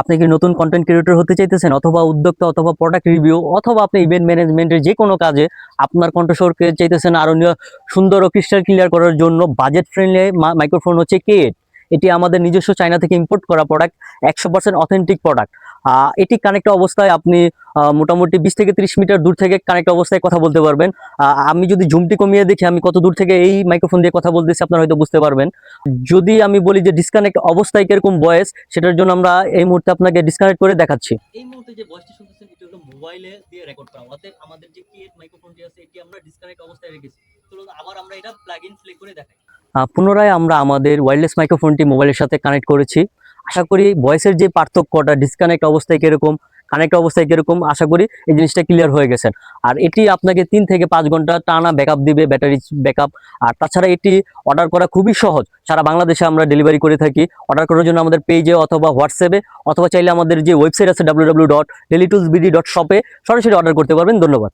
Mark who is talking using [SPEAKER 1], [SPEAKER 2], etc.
[SPEAKER 1] আপনি কি নতুন কন্টেন্ট ক্রিয়েটর হতে চাইতেছেন অথবা উদ্যোক্তা অথবা প্রোডাক্ট রিভিউ অথবা আপনি ইভেন্ট ম্যানেজমেন্টের যে কোনো কাজে আপনার কণ্ঠস্বরকে চাইতেছেন আরও সুন্দর ও ক্রিস্টাল ক্লিয়ার করার জন্য বাজেট ফ্রেন্ডলি মাইক্রোফোন হচ্ছে কে এটি আমাদের নিজস্ব চায়না থেকে ইম্পোর্ট করা প্রোডাক্ট একশো পার্সেন্ট অথেন্টিক প্রোডাক্ট এটি কানেক্ট অবস্থায় আপনি মোটামুটি বিশ থেকে ত্রিশ মিটার দূর থেকে কানেক্ট অবস্থায় কথা বলতে পারবেন। আমি যদি ঝুমটি কমিয়ে দেখি আমি কত দূর থেকে এই মাইক্রোফোন দিয়ে কথা বলতেছি আপনারা হয়তো বুঝতে পারবেন। যদি আমি বলি যে ডিসকানেক্ট অবস্থায় কীরকম ভয়েস সেটার জন্য আমরা এই মুহূর্তে আপনাকে ডিসকানেক্ট করে দেখাচ্ছি। এই মুহূর্তে যে ভয়েসটি শুনতেছেন এটি হলো মোবাইলে দিয়ে রেকর্ড করা। অতএব আমাদের যে কিয়েট মাইক্রোফোনটি আছে এটি আমরা ডিসকানেক্ট অবস্থায় রেখেছি। চলুন আবার আমরা এটা প্লাগ ইন করে দেখাই। পুনরায় আমরা আমাদের ওয়্যারলেস মাইক্রোফোনটি মোবাইলের সাথে কানেক্ট করেছি। আশা করি ভয়েসের যে পার্থক্যটা ডিসকানেক্ট অবস্থায় কীরকম কানেক্ট অবস্থায় কীরকম, আশা করি এই জিনিসটা ক্লিয়ার হয়ে গেছেন আর এটি আপনাকে তিন থেকে পাঁচ ঘণ্টা টানা ব্যাকআপ দিবে ব্যাটারি ব্যাকআপ আর তাছাড়া এটি অর্ডার করা খুবই সহজ। সারা বাংলাদেশে আমরা ডেলিভারি করে থাকি। অর্ডার করার জন্য আমাদের পেজে অথবা হোয়াটসঅ্যাপে, অথবা চাইলে আমাদের যে ওয়েবসাইট আছে ডাব্লিউ ডট সরাসরি অর্ডার করতে পারবেন। ধন্যবাদ।